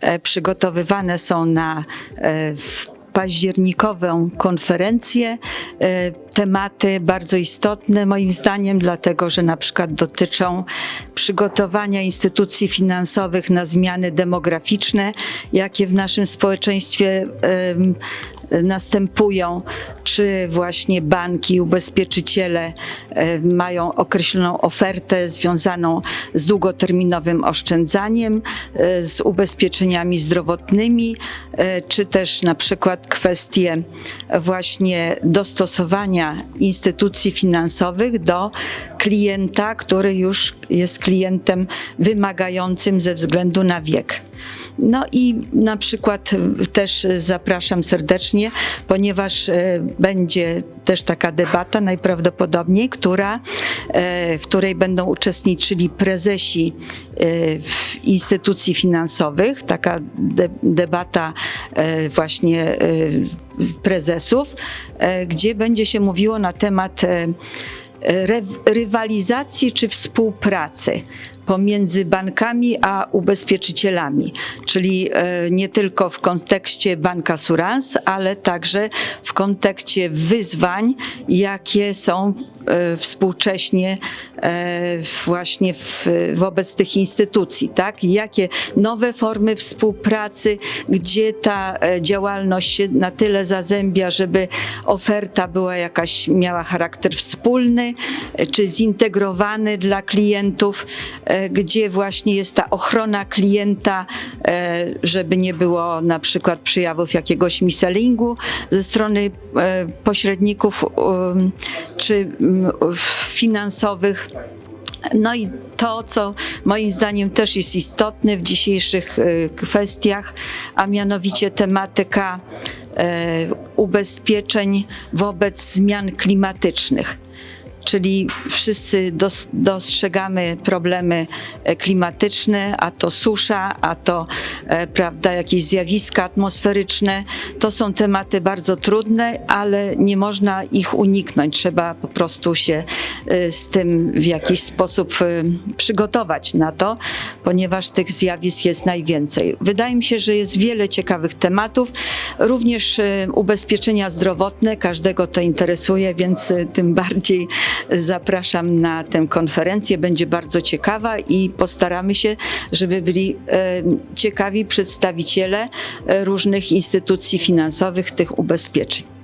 e, przygotowywane są na e, październikową konferencję. Tematy bardzo istotne moim zdaniem, dlatego że na przykład dotyczą przygotowania instytucji finansowych na zmiany demograficzne, jakie w naszym społeczeństwie następują, czy właśnie banki, ubezpieczyciele mają określoną ofertę związaną z długoterminowym oszczędzaniem, e, z ubezpieczeniami zdrowotnymi, e, czy też na przykład kwestie właśnie dostosowania instytucji finansowych do klienta, który już jest klientem wymagającym ze względu na wiek. No i na przykład też zapraszam serdecznie, ponieważ e, będzie też taka debata najprawdopodobniej, która, e, w której będą uczestniczyli prezesi e, instytucji finansowych, taka de, debata właśnie prezesów, e, gdzie będzie się mówiło na temat e, rew- rywalizacji czy współpracy pomiędzy bankami a ubezpieczycielami, czyli e, nie tylko w kontekście banka Surans, ale także w kontekście wyzwań, jakie są e, współcześnie e, właśnie w, wobec tych instytucji, tak? Jakie nowe formy współpracy, gdzie ta działalność się na tyle zazębia, żeby oferta była jakaś, miała charakter wspólny, czy zintegrowany dla klientów, gdzie właśnie jest ta ochrona klienta, e, żeby nie było na przykład przejawów jakiegoś miselingu ze strony e, pośredników um, czy finansowych. No i to, co moim zdaniem też jest istotne w dzisiejszych e, kwestiach, a mianowicie tematyka ubezpieczeń wobec zmian klimatycznych. Czyli wszyscy dos- dostrzegamy problemy e, klimatyczne, a to susza, a to e, prawda, jakieś zjawiska atmosferyczne. To są tematy bardzo trudne, ale nie można ich uniknąć. Trzeba po prostu się e, z tym w jakiś sposób przygotować na to, ponieważ tych zjawisk jest najwięcej. Wydaje mi się, że jest wiele ciekawych tematów, również ubezpieczenia zdrowotne, każdego to interesuje, więc tym bardziej zapraszam na tę konferencję. Będzie bardzo ciekawa i postaramy się, żeby byli e, ciekawi przedstawiciele e, różnych instytucji finansowych tych ubezpieczeń.